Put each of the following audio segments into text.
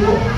있고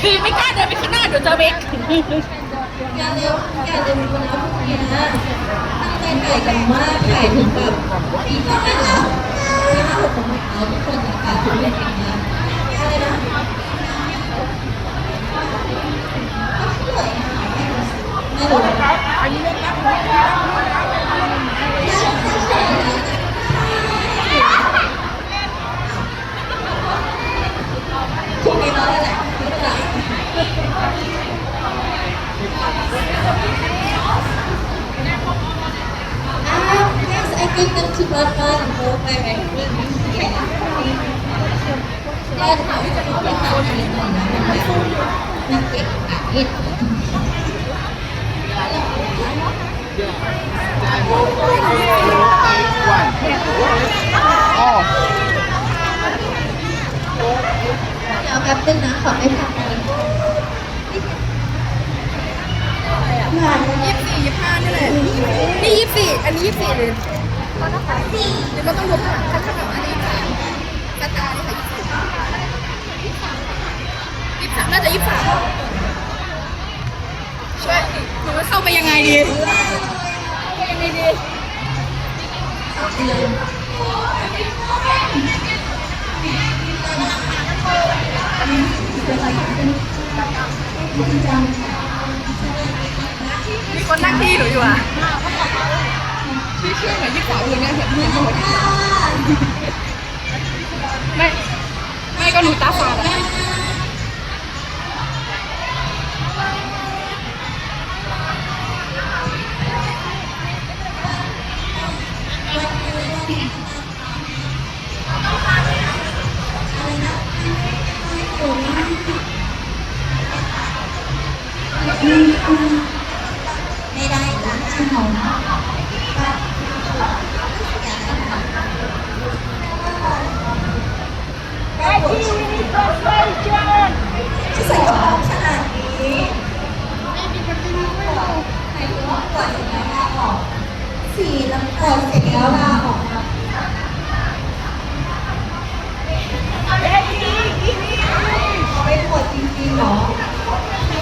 คือไม่กล้าเดินไปข้างหน้าเดี๋ยวเจอเบคอย่าเร็วอย่าเร็วนะพวกนี้ยตั้งใจถ่ายกันมากถ่ายถึงแบบปีห้าแล้วปีห้าหกของเราทุกคนนะคะถึงเล่นกันนะอะไรนะ ไม่รู้อันนี้เล่นแล้วพรุ่งนี้เราได้แหละไม่เป็นไรอ้าว yes I give them to Batman โอ้ไปไปได้ค่ะที่จะบอกว่าทำอะไรหน่อยนะมันแบบมันเก่งอะ เดี๋ยวแป๊บนึงนะขอไม่ทันยี่สิบสี่ยี่สิบห้านี่แหละนี่ยี่สิบสี่อันนี้ยี่สิบสี่เลยเดี๋ยวเราต้องรวมข้างหลังข้างหลังอันนี้ค่ะกระตานี่ค่ะยี่สิบน่าจะยี่สิบสามช่วยหนูจะเข้าไปยังไงดี ยังไงดีมีคนนั่งที่หนูอยู่อะชื่อชื่อเหมือนยี่สามเลยเนี่ยเห็นเหมือนหมดไม่ ไม่ก็หนูตาฝาดอะ ไม่ได้ละชั่วโมงที่ใส่กระโปรงขนาดนี้ใส่หัวปล่อยเสียงลาออกสีน้ำตาลเสร็จแล้วลาออกครับเอาไปปวดจริงๆเหรอ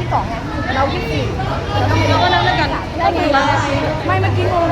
มันต้องเป็นยี่สิบสองไงเรายี่สิบสี่เราก็นั่งด้วยกันได้ไงวะไม่เมื่อกี้งง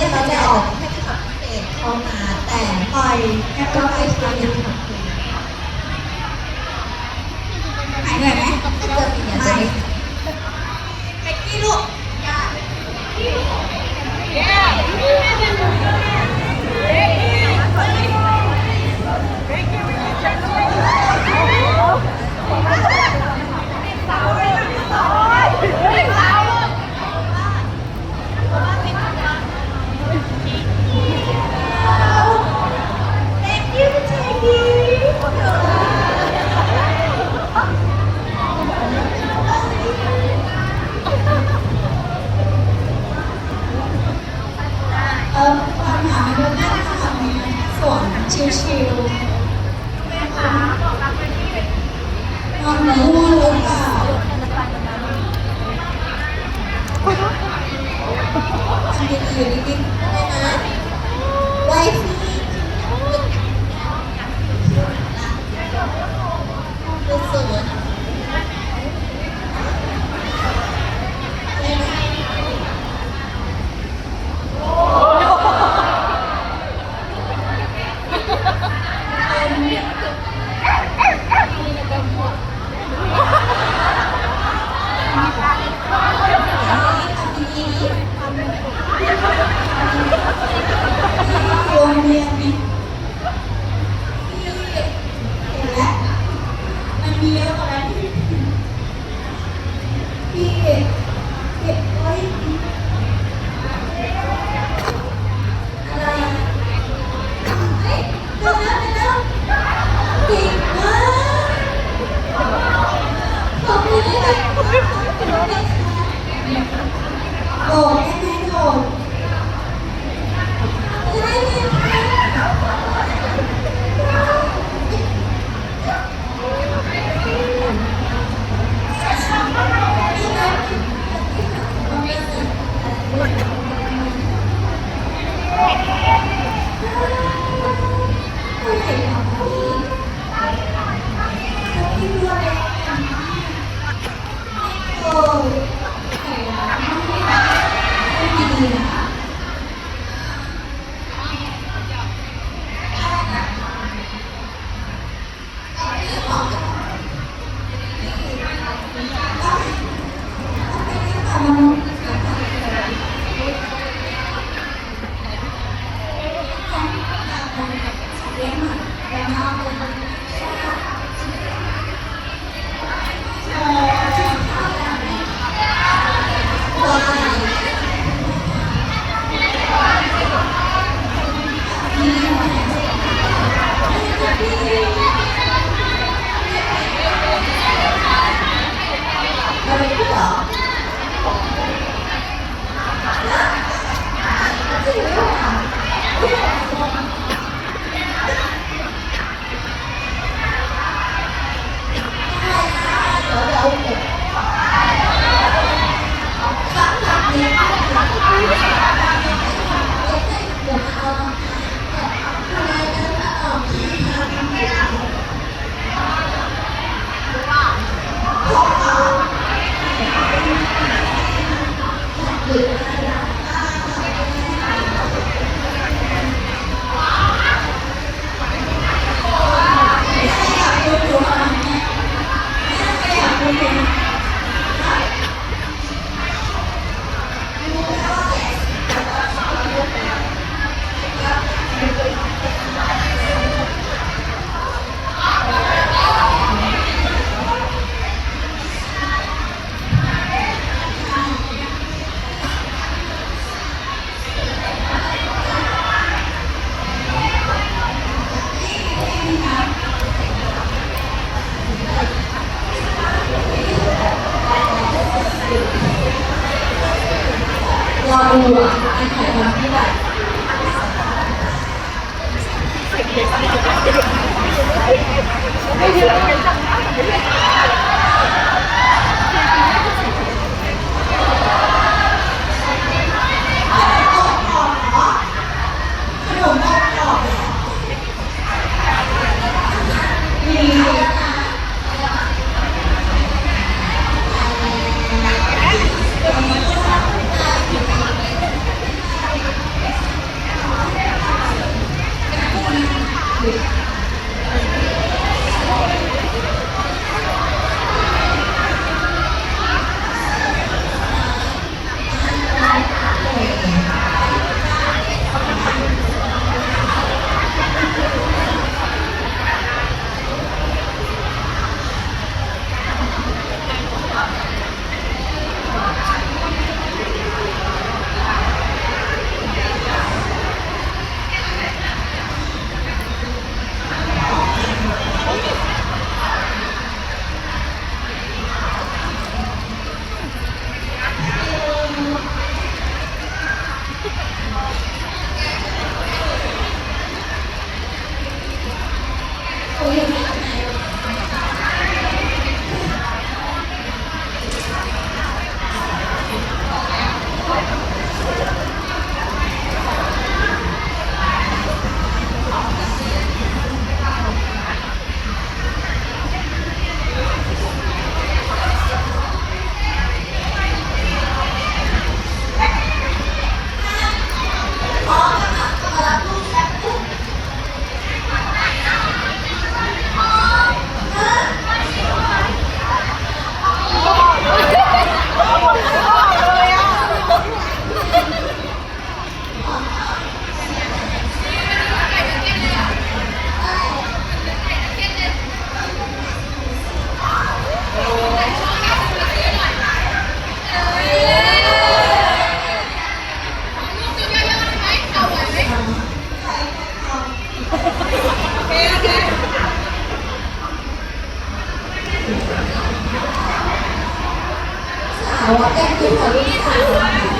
ที่เราจะออกให้ขับพิเศษเข้ามาแต่ปล่อยแค่ตัวไปทำยังหายเหนื่อยไหมไม่ไปกี่ลูก Yeah. Oh, อะการถ่ายทำที่ แบ บสาวแก้มคือถ่า